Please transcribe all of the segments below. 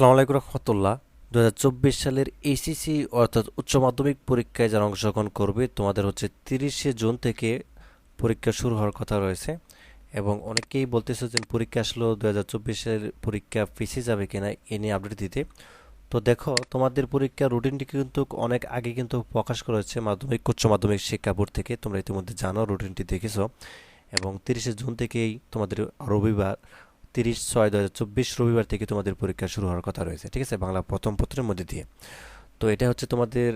আসসালামু আলাইকুম রহমতুল্লাহ। দু চব্বিশ সালের এসিসি অর্থাৎ উচ্চ মাধ্যমিক পরীক্ষায় যারা অংশগ্রহণ করবে, তোমাদের হচ্ছে তিরিশে জুন থেকে পরীক্ষা শুরু হওয়ার কথা রয়েছে। এবং অনেকেই বলতেছে যে পরীক্ষা আসলো দু হাজার চব্বিশের পরীক্ষা পিছিয়ে যাবে কিনা, এ নিয়ে আপডেট দিতে। তো দেখো, তোমাদের পরীক্ষার রুটিনটি কিন্তু অনেক আগে কিন্তু প্রকাশ করা হচ্ছে মাধ্যমিক, উচ্চ মাধ্যমিক শিক্ষা বোর্ড থেকে। তোমরা ইতিমধ্যে জানো রুটিনটি দেখেছ। এবং তিরিশে জুন থেকেই তোমাদের রবিবার তিরিশ ছয় দু রবিবার থেকে তোমাদের পরীক্ষা শুরু হওয়ার কথা রয়েছে, ঠিক আছে? বাংলা প্রথম পত্রের মধ্যে দিয়ে। তো এটা হচ্ছে তোমাদের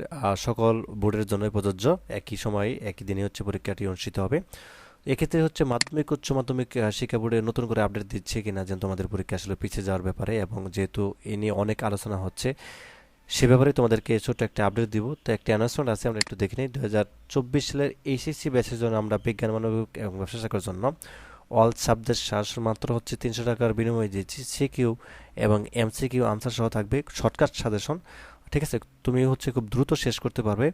সকল বোর্ডের জন্যই প্রযোজ্য। একই সময়ে, একই দিনে হচ্ছে পরীক্ষাটি অনুষ্ঠিত হবে। এক্ষেত্রে হচ্ছে মাধ্যমিক, উচ্চ মাধ্যমিক শিক্ষা বোর্ডে নতুন করে আপডেট দিচ্ছে কিনা যে তোমাদের পরীক্ষা আসলে পিছিয়ে যাওয়ার ব্যাপারে এবং যেহেতু এ নিয়ে অনেক আলোচনা হচ্ছে, সে ব্যাপারে তোমাদেরকে ছোট্ট একটা আপডেট দিব। তো একটা অ্যানাউন্সমেন্ট আছে, আমরা একটু দেখে নিই। দু হাজার চব্বিশ সালের এইচএসসি ব্যাচের জন্য আমরা বিজ্ঞান, মানবিক এবং ব্যবসা শাখার জন্য অল সাবজেক্ট সার মাত্র হচ্ছে তিনশো টাকার বিনিময়ে দিয়েছি। সিকিউ এবং এমসিকিউ আনসার সহ থাকবে শর্টকাট সাজেশন ঠিক আছে, তুমি হচ্ছে খুব দ্রুত শেষ করতে পারবে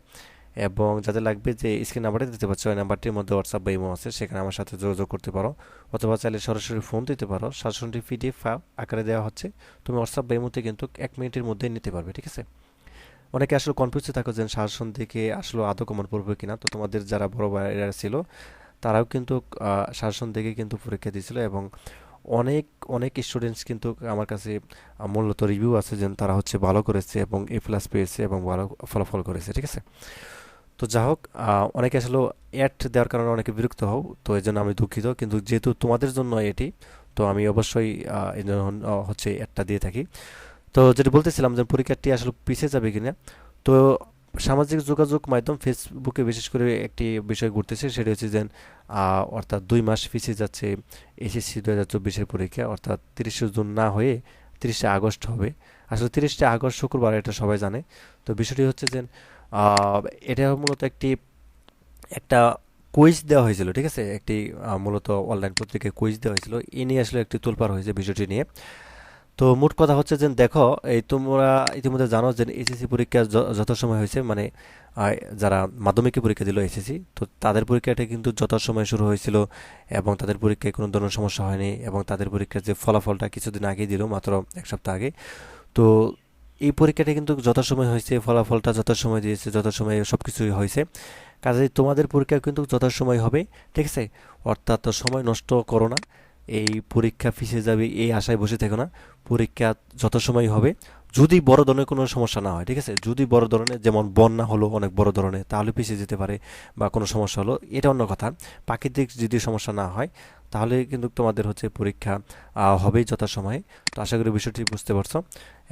এবং যাদের লাগবে যে স্ক্রিন নাম্বারটা দিতে পারছ ওই নাম্বারটির মধ্যে হোয়াটসঅ্যাপ বা ইমো আছে, সেখানে আমার সাথে যোগাযোগ করতে পারো। অথবা চাইলে সরাসরি ফোন দিতে পারো। সাজেশনটি পিডিএফ আকারে দেওয়া হচ্ছে। তুমি হোয়াটসঅ্যাপ বা ইমোতে কিন্তু এক মিনিটের মধ্যেই নিতে পারবে, ঠিক আছে? অনেকে আসলে কনফিউজে থাকো যে শাসন থেকে আসলে আদৌ কমন পড়বে কিনা। তো তোমাদের যারা বড় ভাইরা ছিল তারাও কিন্তু শাসন থেকে কিন্তু পরীক্ষা দিয়েছিল এবং অনেক অনেক স্টুডেন্টস কিন্তু আমার কাছে মূলত রিভিউ আছে যে তারা হচ্ছে ভালো করেছে এবং এ প্লাস পেয়েছে এবং ভালো ফলাফল করেছে, ঠিক আছে? তো যা হোক অনেকে আসলে অ্যাড দেওয়ার কারণে অনেকে বিরক্ত হও, তো এই জন্য আমি দুঃখিত। কিন্তু যেহেতু তোমাদের জন্য এটি, তো আমি অবশ্যই এই জন্য হচ্ছে অ্যাডটা দিয়ে থাকি। তো যেটা বলতেছিলাম যে পরীক্ষাটি আসলে পিছিয়ে যাবে কিনা, তো সামাজিক যোগাযোগ মাধ্যম ফেসবুকে বিশেষ করে একটি বিষয় ঘুরতেছে, সেটা হচ্ছে যে অর্থাৎ দুই মাস পিছিয়ে যাচ্ছে এসএসসি দু হাজার চব্বিশের পরীক্ষা, অর্থাৎ তিরিশে জুন না হয়ে তিরিশে আগস্ট হবে। আসলে তিরিশে আগস্ট শুক্রবার, এটা সবাই জানে। তো বিষয়টি হচ্ছে যে এটা মূলত একটি, একটা কুইজ দেওয়া হয়েছিল, ঠিক আছে? একটি মূলত অনলাইন পত্রিকায় কুইজ দেওয়া হয়েছিল। এ নিয়ে আসলে একটি তোলপাড় হয়েছে বিষয়টি নিয়ে। তো মোট কথা হচ্ছে যে দেখো, এই তোমরা ইতিমধ্যে জানো যে এইচএসসি পরীক্ষা য- যথাসময় হয়েছে মানে যারা মাধ্যমিকে পরীক্ষা দিল এইচএসসি তো তাদের পরীক্ষাটা কিন্তু যথাসময়ে শুরু হয়েছিল এবং তাদের পরীক্ষায় কোনো ধরনের সমস্যা হয়নি এবং তাদের পরীক্ষার যে ফলাফলটা কিছুদিন আগেই দিল, মাত্র এক সপ্তাহ আগে। তো এই পরীক্ষাটা কিন্তু যথাসময় হয়েছে, ফলাফলটা যথাসময় দিয়েছে যথাসময়ে সব কিছুই হয়েছে, কাজেই তোমাদের পরীক্ষা কিন্তু যথাসময় হবে, ঠিক আছে? অর্থাৎ সময় নষ্ট করো না। এই পরীক্ষা পিছিয়ে যাবে এই আশায় বসে থেকো না। পরীক্ষা যত সময় হবে, যদি বড় ধরনের কোনো সমস্যা না হয়, ঠিক আছে? যদি বড় ধরনের যেমন বন্যা হলো অনেক বড় ধরনের, তাহলে পিছিয়ে যেতে পারে বা কোনো সমস্যা হলো, এটা অন্য কথা। প্রাকৃতিক যদি সমস্যা না হয়, তাহলে কিন্তু তোমাদের হচ্ছে পরীক্ষা হবেই যথাসময়ে তো আশা করি বিষয়টি বুঝতে পারছ।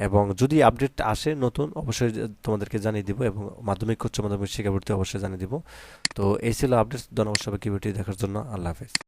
এবং যদি আপডেট আসে নতুন, অবশ্যই তোমাদেরকে জানিয়ে দিব এবং মাধ্যমিক, উচ্চ মাধ্যমিক শিক্ষা ভর্তি অবশ্যই জানিয়ে দিব। তো এই ছিল আপডেট। ধন্যবাদ সবাইকে ভিডিও দেখার জন্য। আল্লাহ হাফেজ।